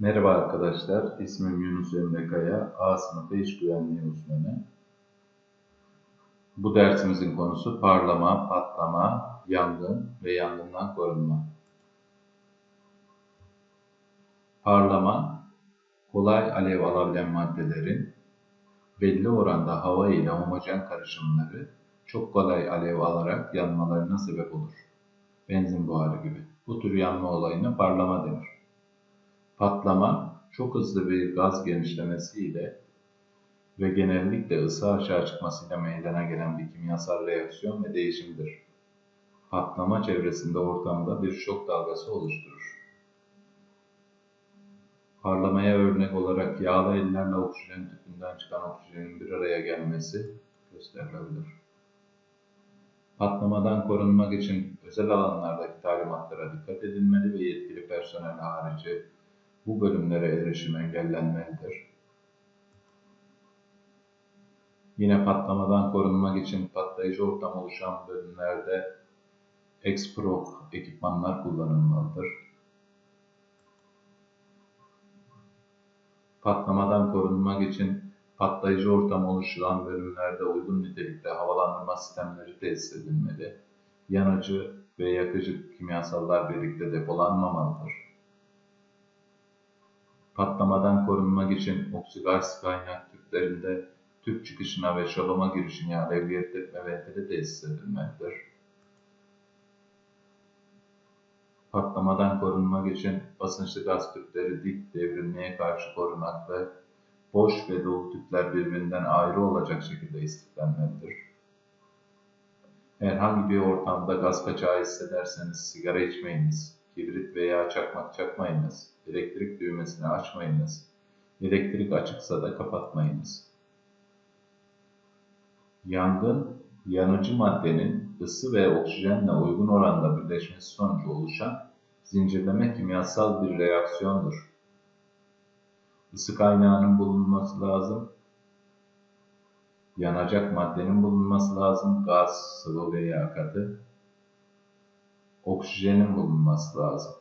Merhaba arkadaşlar, ismim Yunus Emre Kaya, A sınıfı İş Güvenliği uzmanı. Bu dersimizin konusu parlama, patlama, yangın ve yangından korunma. Parlama, kolay alev alabilen maddelerin belli oranda hava ile homojen karışımları çok kolay alev alarak yanmalarına sebep olur. Benzin buharı gibi. Bu tür yanma olayına parlama denir. Patlama, çok hızlı bir gaz genişlemesiyle ve genellikle ısı aşağı çıkmasıyla meydana gelen bir kimyasal reaksiyon ve değişimdir. Patlama çevresinde ortamda bir şok dalgası oluşturur. Parlamaya örnek olarak yağlı ellerle oksijen tüpünden çıkan oksijenin bir araya gelmesi gösterilebilir. Patlamadan korunmak için özel alanlardaki talimatlara dikkat edilmeli ve yetkili personel harici bu bölümlere erişim engellenmelidir. Yine patlamadan korunmak için patlayıcı ortam oluşan bölümlerde Exprof ekipmanlar kullanılmalıdır. Patlamadan korunmak için patlayıcı ortam oluşturan bölümlerde uygun nitelikte havalandırma sistemleri tesis edilmeli. Yanıcı ve yakıcı kimyasallar birlikte depolanmamalıdır. Patlamadan korunmak için oksigaz kaynak tüplerinde tüp çıkışına ve şaloma girişine aleviyet etme ventili tesis edilmelidir. Patlamadan korunmak için basınçlı gaz tüpleri dik devrilmeye karşı korunaklı, boş ve dolu tüpler birbirinden ayrı olacak şekilde istiflenmelidir. Herhangi bir ortamda gaz kaçağı hissederseniz sigara içmeyiniz, kibrit veya çakmak çakmayınız, elektrik düğmesini açmayınız, elektrik açıksa da kapatmayınız. Yangın, yanıcı maddenin ısı ve oksijenle uygun oranda birleşmesi sonucu oluşan zincirleme kimyasal bir reaksiyondur. Isı kaynağının bulunması lazım, yanacak maddenin bulunması lazım, gaz, sıvı veya katı, oksijenin bulunması lazım.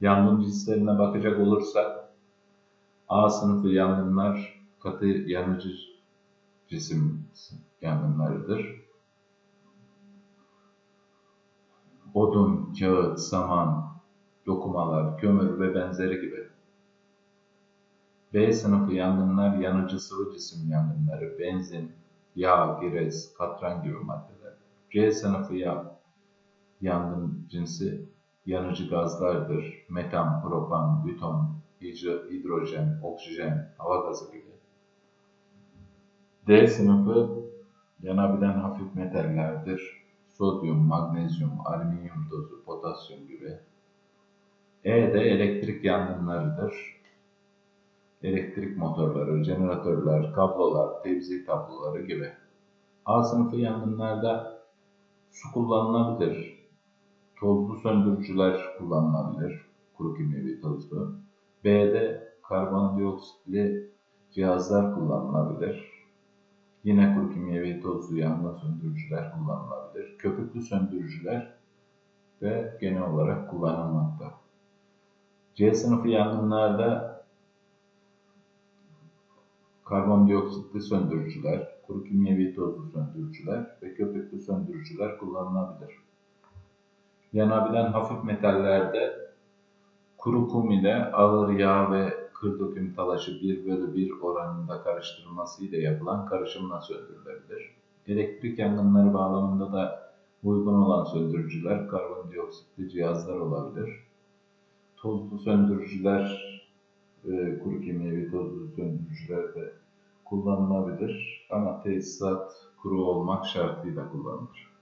Yangın cinslerine bakacak olursak A sınıfı yangınlar katı yanıcı cisim yangınlarıdır. Odun, kağıt, saman, dokumalar, kömür ve benzeri gibi. B sınıfı yangınlar yanıcı sıvı cisim yangınları, benzin, yağ, girez, katran gibi maddeler. C sınıfı yağ, yangın cinsi yanıcı gazlardır. Metan, propan, büton, hidrojen, oksijen, hava gazı gibi. D sınıfı yanabilen hafif metallerdir. Sodyum, magnezyum, alüminyum tozu, potasyum gibi. E de elektrik yangınlarıdır. Elektrik motorları, jeneratörler, kablolar, tevzi kabloları gibi. A sınıfı yangınlarda su kullanılabilir. Tozlu söndürücüler kullanılabilir. Kuru kimyevi tozlu. B'de karbondioksitli cihazlar kullanılabilir. Yine kuru kimyevi tozlu yangın söndürücüler kullanılabilir. Köpüklü söndürücüler de genel olarak kullanılmakta. C sınıfı yangınlarda karbondioksitli söndürücüler, kuru kimyevi tozlu söndürücüler ve köpüklü söndürücüler kullanılabilir. Yanabilen hafif metallerde kuru kum ile ağır yağ ve kır döküm talaşı 1 bölü 1 oranında karıştırılması ile yapılan karışımla söndürülebilir. Elektrik yangınları bağlamında da uygun olan söndürücüler karbondioksitli cihazlar olabilir. Tozlu söndürücüler, e, kuru kimyevi tozlu söndürücüler de kullanılabilir ama tesisat kuru olmak şartıyla kullanılır.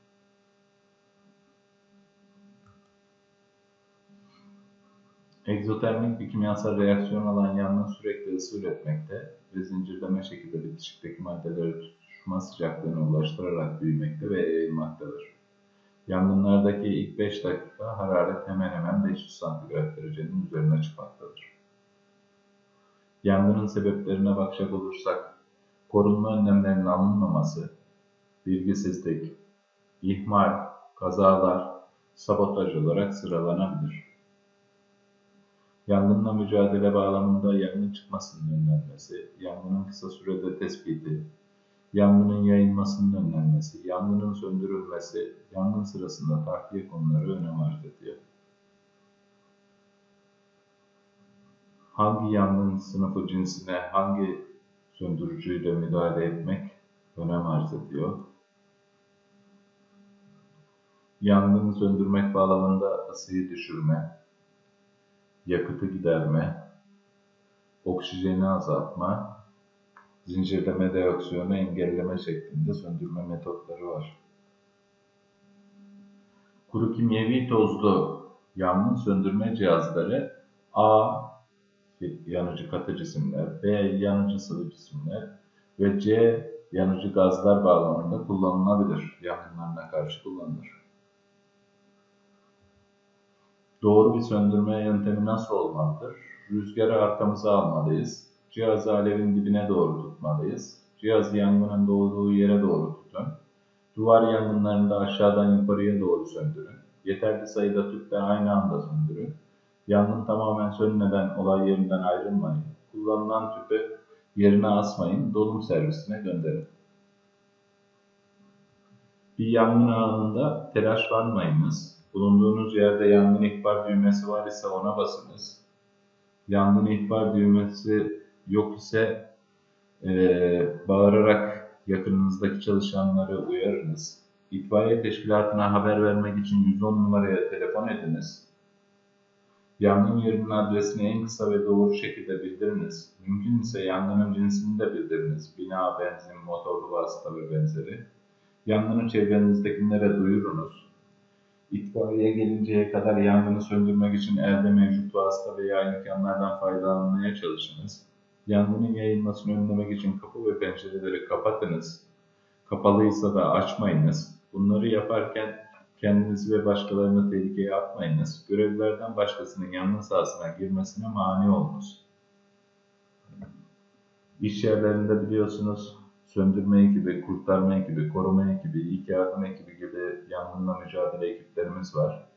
Egzotermik bir kimyasal reaksiyon alan yangın sürekli ısı üretmekte ve zincirleme şekilde bitişikteki maddeleri tutuşma sıcaklığına ulaştırarak büyümekte ve yayılmaktadır. Yangınlardaki ilk 5 dakika hararet hemen hemen 500 santigrat derecenin üzerine çıkmaktadır. Yangının sebeplerine bakacak olursak, korunma önlemlerinin alınmaması, bilgisizlik, ihmal, kazalar, sabotaj olarak sıralanabilir. Yangınla mücadele bağlamında yangın çıkmasının önlenmesi, yangının kısa sürede tespiti, yangının yayılmasının önlenmesi, yangının söndürülmesi, yangın sırasında tahliye konuları önem arz ediyor. Hangi yangın sınıfı cinsine hangi söndürücüyle müdahale etmek önem arz ediyor. Yangını söndürmek bağlamında ısıyı düşürme, yakıtı giderme, oksijeni azaltma, zincirleme reaksiyonu engelleme şeklinde söndürme metotları var. Kuru kimyevi tozlu yangın söndürme cihazları A yanıcı katı cisimler, B yanıcı sıvı cisimler ve C yanıcı gazlar bağlamında kullanılabilir. Yangınlarına karşı kullanılır. Doğru bir söndürme yöntemi nasıl olmalıdır? Rüzgarı arkamıza almalıyız. Cihazı alevin dibine doğru tutmalıyız. Cihazı yangının doğduğu yere doğru tutun. Duvar yangınlarında aşağıdan yukarıya doğru söndürün. Yeterli sayıda tüple aynı anda söndürün. Yangın tamamen sönmeden olay yerinden ayrılmayın. Kullanılan tüpü yerine asmayın, dolum servisine gönderin. Bir yangın anında telaşlanmayınız. Bulunduğunuz yerde yangın ihbar düğmesi var ise ona basınız. Yangın ihbar düğmesi yok ise e, bağırarak yakınınızdaki çalışanları uyarınız. İtfaiye teşkilatına haber vermek için 110 numaraya telefon ediniz. Yangın yerinin adresini en kısa ve doğru şekilde bildiriniz. Mümkün ise yangının cinsini de bildiriniz. Bina, benzin, motorlu vasıta ve benzeri. Yangını çevrenizdekilere duyurunuz. İtfaiye gelinceye kadar yangını söndürmek için elde mevcut vasıta veya imkanlardan faydalanmaya çalışınız. Yangının yayılmasını önlemek için kapı ve pencereleri kapatınız. Kapalıysa da açmayınız. Bunları yaparken Kendinizi ve başkalarını tehlikeye atmayınız. Görevlilerden başkasının yangın sahasına girmesine mani olunuz. İş yerlerinde biliyorsunuz söndürme ekibi, kurtarma ekibi, koruma ekibi, ilk yardım ekibi gibi yangınla mücadele ekiplerimiz var.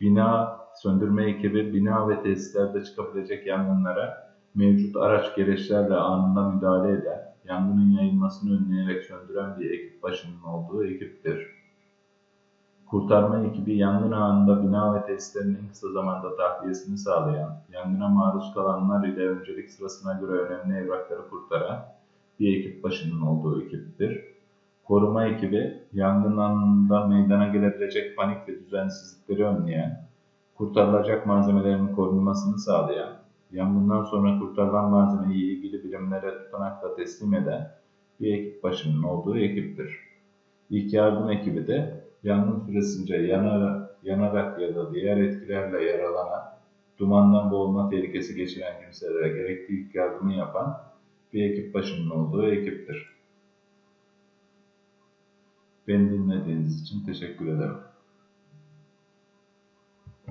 Bina söndürme ekibi bina ve tesislerde çıkabilecek yangınlara mevcut araç gereçlerle anında müdahale eden, yangının yayılmasını önleyerek söndüren bir ekip başının olduğu ekiptir. Kurtarma ekibi yangın anında bina ve tesislerin kısa zamanda tahliyesini sağlayan, yangına maruz kalanlar ile öncelik sırasına göre önemli evrakları kurtaran bir ekip başının olduğu ekiptir. Koruma ekibi, yangın anında meydana gelebilecek panik ve düzensizlikleri önleyen, kurtarılacak malzemelerin korunmasını sağlayan, yangından sonra kurtarılan malzemeyi ilgili birimlere tutanakla teslim eden bir ekip başının olduğu ekiptir. İlk yardım ekibi de yangın süresince yanarak, yanarak ya da diğer etkilerle yaralanan, dumandan boğulma tehlikesi geçiren kimselere gerekli ilk yardımı yapan bir ekip başının olduğu ekiptir. Beni dinlediğiniz için teşekkür ederim.